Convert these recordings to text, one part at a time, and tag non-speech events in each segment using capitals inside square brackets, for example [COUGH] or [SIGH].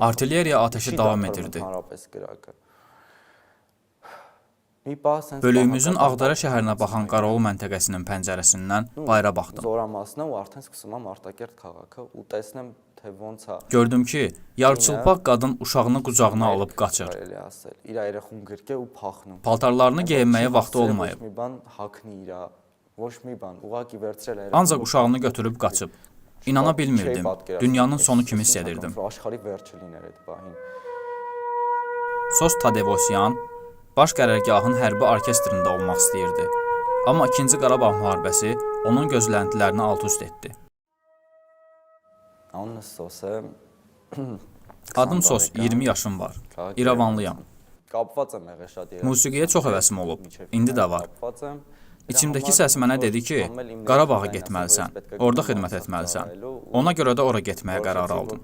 artileriya ateşi devam edirdi. Bölüyümüzün Ağdara şəhərinə baxan Qarovul məntəqəsinin pəncərəsindən bayıra baxdım. Gördüm ki, yarçılpaq qadın uşağını qucağına alıb qaçır. Paltarlarını geyinməyə vaxtı olmayıb. Ancaq uşağını götürüb qaçıb. İnana bilmirdim. Dünyanın sonu kimi hiss edirdim. Sos Tadevosyan baş qərargahın hərbi orkestrində olmaq istəyirdi. Amma 2-ci Qarabağ müharibəsi onun gözləntilərini alt-üst etdi. [CLEARS THROAT] Adım Sos, 20 yaşım var. İrəvanlıyam. Musiqiyə çox həvəsim olub. İndi də var. İçimdəki səs mənə dedi ki, Qarabağa getməlisən, orada xidmət etməlisən. Ona görə də ora getməyə qərar aldım.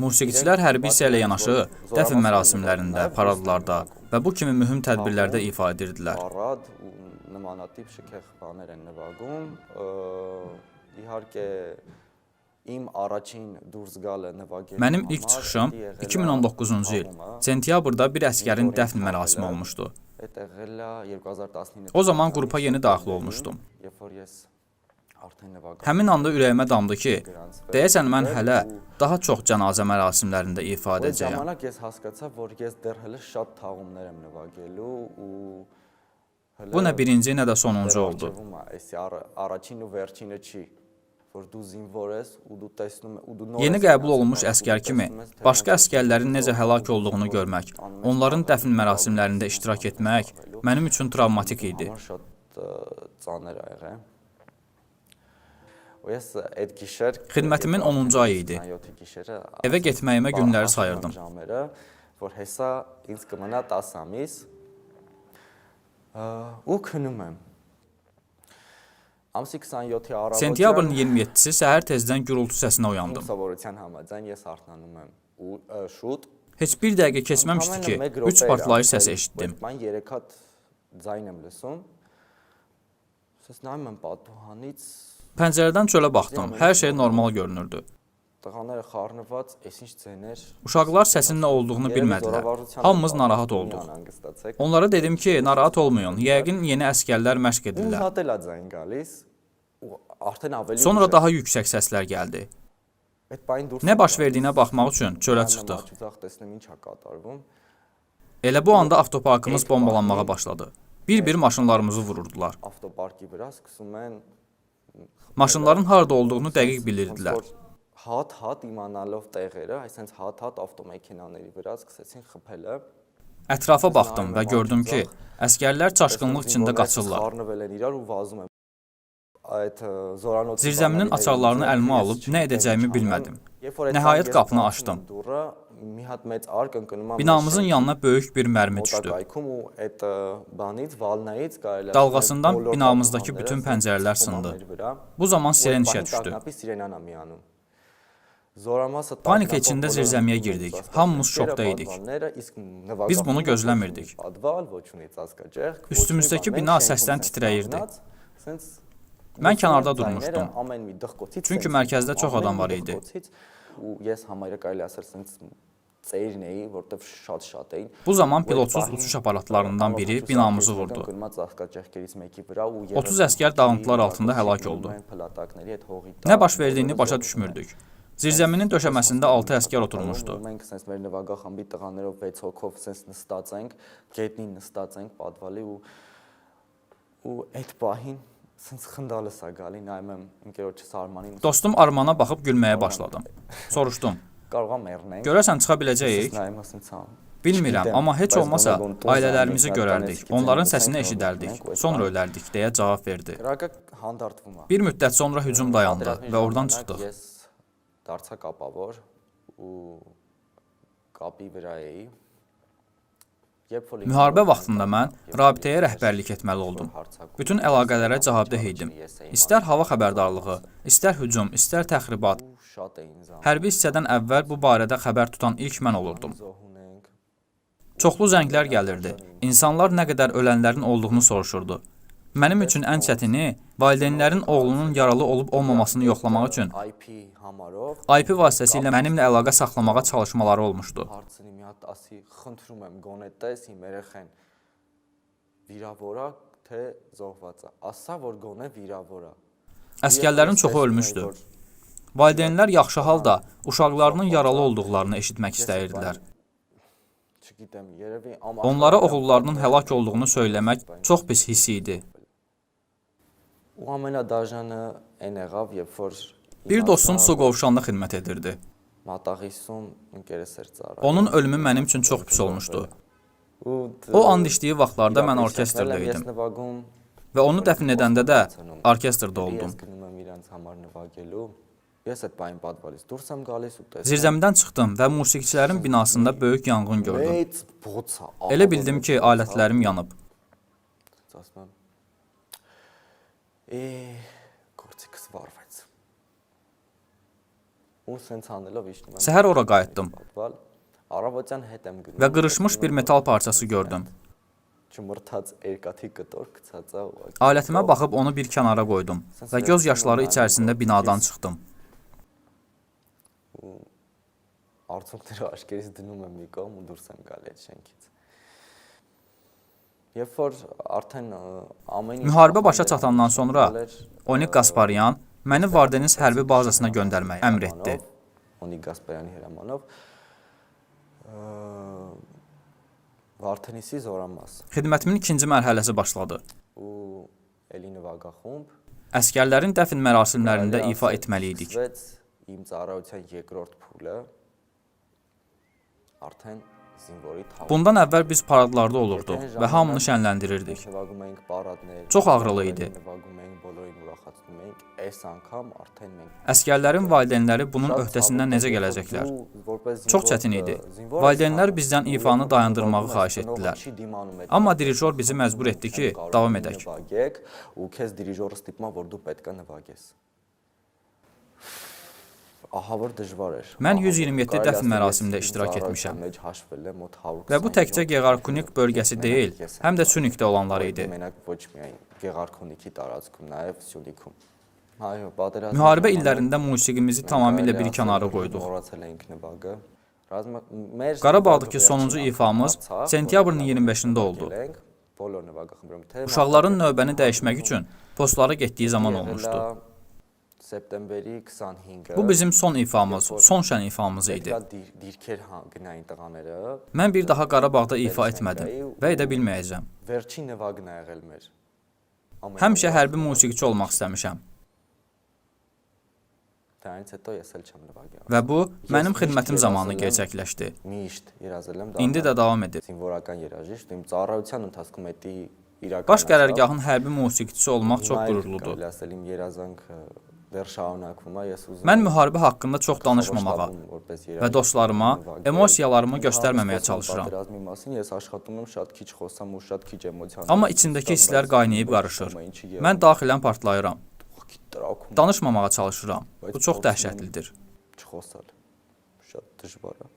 Musiqiçilər hərbi hissə ilə yanaşı dəfn mərasimlərində, paradlarda və bu kimi mühüm tədbirlərdə ifa edirdilər. İharkə Mənim ilk çıxışım 2019-cu il sentyabrda bir əsgərin dəfn mərasimi olmuşdu. O zaman qrupa yeni daxil olmuşdum. Həmin anda ürəyimə damdı ki, deyəsən mən hələ daha çox cənazə mərasimlərində ifa edəcəyəm. Bu nə birinci, nə də sonuncu oldu. Yeni ես qəbul գնացել, olunmuş ու դու əskər kimi տեսնում ես, թե başqa ոնց əskərlərin necə həlak olduğunu görmək, onların dəfn mərasimlərində iştirak etmək mənim üçün travmatik idi. Համար շատ ը, ծանր ա եղել։ Ու ես այդ գիշեր Xidmətimin 10-cu ayı idi. 27 գիշերը Evə getməyimə günləri Ա- sayırdım. Ժամերը, որ հեսա ինձ կմնա 10 ամիս ը, ու քնում եմ։ Ամսի 27-ի առավոտյան Sentyabrın 27-si səhər tezdən gürültü səsinə oyandım. Heç bir dəqiqə keçməmişdi ki, 3 partlayış səsi eşitdim. Pəncərədən çölə baxdım. Hər şey normal görünürdü. Uşaqlar səsin nə olduğunu bilmədilər. Hamımız narahat olduq. Onlara dedim ki, narahat olmayın. Yəqin yeni əsgərlər məşq edirlər. Sonra daha yüksək səslər gəldi. Nə baş verdiyinə baxmaq üçün çölə çıxdıq. Elə bu anda avtoparkımız bombalanmağa başladı. Bir-bir maşınlarımızı vururdular. Maşınların harda olduğunu dəqiq bilirdilər հատ-հատ իմանալով տեղերը, այսինքն հատ-հատ ավտոմեքենաների վրա սկսեցին խփելը։ Ətrafa baxdım və gördüm ki, əskərlər çaşqınlıq içində qaçırlar. Խառնվել են իրար ու վազում են։ Այդ ը, զորանոցի Zirzəminin բաների açarlarını հետևից əlimə ես alıb չգիտեմ nə ինչ edəcəyimi անեմ։ bilmədim. Երբ որ այդ Nəhayət բանը ես qapını բացում açdım. եմ Դուռը մի հատ մեծ արկ ընկնում է Binamızın yanına böyük bir mərmi düşdü. մոտակայքում ու այդ ը, բանից վալնայից կարելի է Dalğasından բոլոր binamızdakı պատուհանները bütün ասես pəncərələr խոմա sındı. մեր վրա։ Bu zaman Ու siren այդ işə բանի düşdü. Panik içində zirzəmiyə girdik. Hamımız şokdaydik. Biz bunu gözləmirdik. Üstümüzdəki bina səsdən titrəyirdi. Mən kənarda durmuşdum. Çünki mərkəzdə çox adam var idi. Bu zaman pilotsuz uçuş aparatlarından biri binamızı vurdu. 30 əskər dağıntılar altında həlak oldu. Nə baş verdiyini başa düşmürdük. Zirzəminin döşəməsində 6 əskər oturmuşdu. Մենք sense մեր նվագախմբի տղաներով 6 հոգով sense նստած ենք, գետնին նստած ենք պատվալի ու ու այդ պահին sense խնդալս է գալի, նայում եմ ընկերոջս Արմանին։ Dostum Armana baxıb gülməyə başladım. Soruşdum. կարող եմ մեռնենք։ Görəsən çıxa biləcəyik? նայում ասենց հա։ Bilmirəm, Չգիտեմ, amma heç բայց olmasa ոնց որ ailələrimizi տոզան, görərdik. եկան, Onların եկան, səsini եկան, eşidərdik. եկան, Sonra ölərdik deyə cavab verdi. Կրակը հանդարտվում է։ Bir müddət sonra hücum dayandı Պատերազմի və oradan ժամանակ çıxdıq. Ես դարձա կապավոր ու կապի վրա էի։ Երբ որ Müharibə vaxtında mən rabitəyə rəhbərlik etməli oldum. հարցակում Bütün əlaqələrə cavabdeh idim. İstər hava xəbərdarlığı, istər hücum, istər təxribat. ու շատ էին զանգ։ Hərbi hissədən əvvəl bu barədə xəbər tutan ilk mən olurdum. Զոհուն ենք։ Çoxlu zənglər gəlirdi. İnsanlar nə qədər ölənlərin olduğunu soruşurdu. Mənim üçün ən çətini valideynlərin oğlunun yaralı olub-olmamasını yoxlamaq üçün IP vasitəsilə mənimlə əlaqə saxlamağa çalışmaları olmuşdu. Əskərlərin çoxu ölmüşdü. Valideynlər yaxşı halda uşaqlarının yaralı olduqlarını eşitmək istəyirdilər. Onlara oğullarının həlak olduğunu söyləmək çox pis hiss idi. Bir dostum su qovşanına xidmət edirdi. Onun ölümü mənim üçün çox pis olmuşdu. O and içdiyi vaxtlarda mən orkestrdə idim. Və onu dəfn edəndə də orkestrdə oldum. Zirzəmidən çıxdım və musiqiçilərin binasında böyük yanğın gördüm. Elə bildim ki, alətlərim yanıb. գործիքս վարվեց ու սենց անելով իջնում եմ Səhər ora qayıtdım պատվալ առավոտյան հետ եմ գնում və qırışmış bir metal parçası gördüm. չմրթած երկաթի կտոր գցած է ուղղակի Alətimə baxıb onu bir kənara qoydum və göz yaşları içərisində binadan çıxdım. արցունքները աշկերից դնում եմ մի կողմ ու դուրս եմ գալի այդ շենքից Müharibə başa փոխվել էր, çatandan sonra փոխվել էր, Onik Qasparyan məni Vardeniz hərbi bazasına göndərməyi əmr etdi. Օնիկ Գասպարյանի հրամանով ը, Վարդենիսի զորամաս Xidmətimin ikinci mərhələsi başladı. ու Էլի նվագախումբ Əskərlərin dəfn mərasimlərində ifa etməli idik. Սկսվեց իմ ծառայության երկրորդ փուլը արդեն զինվորի թաղ Bundan əvvəl biz paradlarda olurduq və hamını şənləndirirdik. Çox ağrılı idi. Əskərlərin valideynləri bunun öhdəsindən necə gələcəklər? Çox çətin idi. Valideynlər bizdən ifanı dayandırmağı xahiş etdilər. Amma dirijor bizi məcbur etdi ki, davam edək. U. Mən 127 dəfn mərasimində iştirak etmişəm. Və bu təkcə Geqarkunik bölgəsi deyil, həm də Sünikdə olanlar idi. Müharibə illərində musiqimizi tamamilə bir kənara qoyduq. Qarabağdakı sonuncu ifamız sentyabrın 25-də oldu. Uşaqların növbəni dəyişmək üçün postlara getdiyi zaman olmuşdu. Bu bizim son ifamız, son şən ifamız idi. Mən bir daha Qarabağda ifa etmədim və edə bilməyəcəm. Həmişə hərbi musiqiçi olmaq istəmişəm. Və bu mənim xidmətim zamanı gerçəkləşdi. İndi də davam edir. Baş qərargahın hərbi musiqiçisi olmaq çox qürurludur. Mən müharibə haqqında çox danışmamağa və dostlarıma emosiyalarımı göstərməməyə çalışıram. Amma içindəki hisslər qaynayıb qarışır. Mən daxilən partlayıram. Danışmamağa çalışıram. Bu çox dəhşətlidir. Çox olsa. Şad dışvara.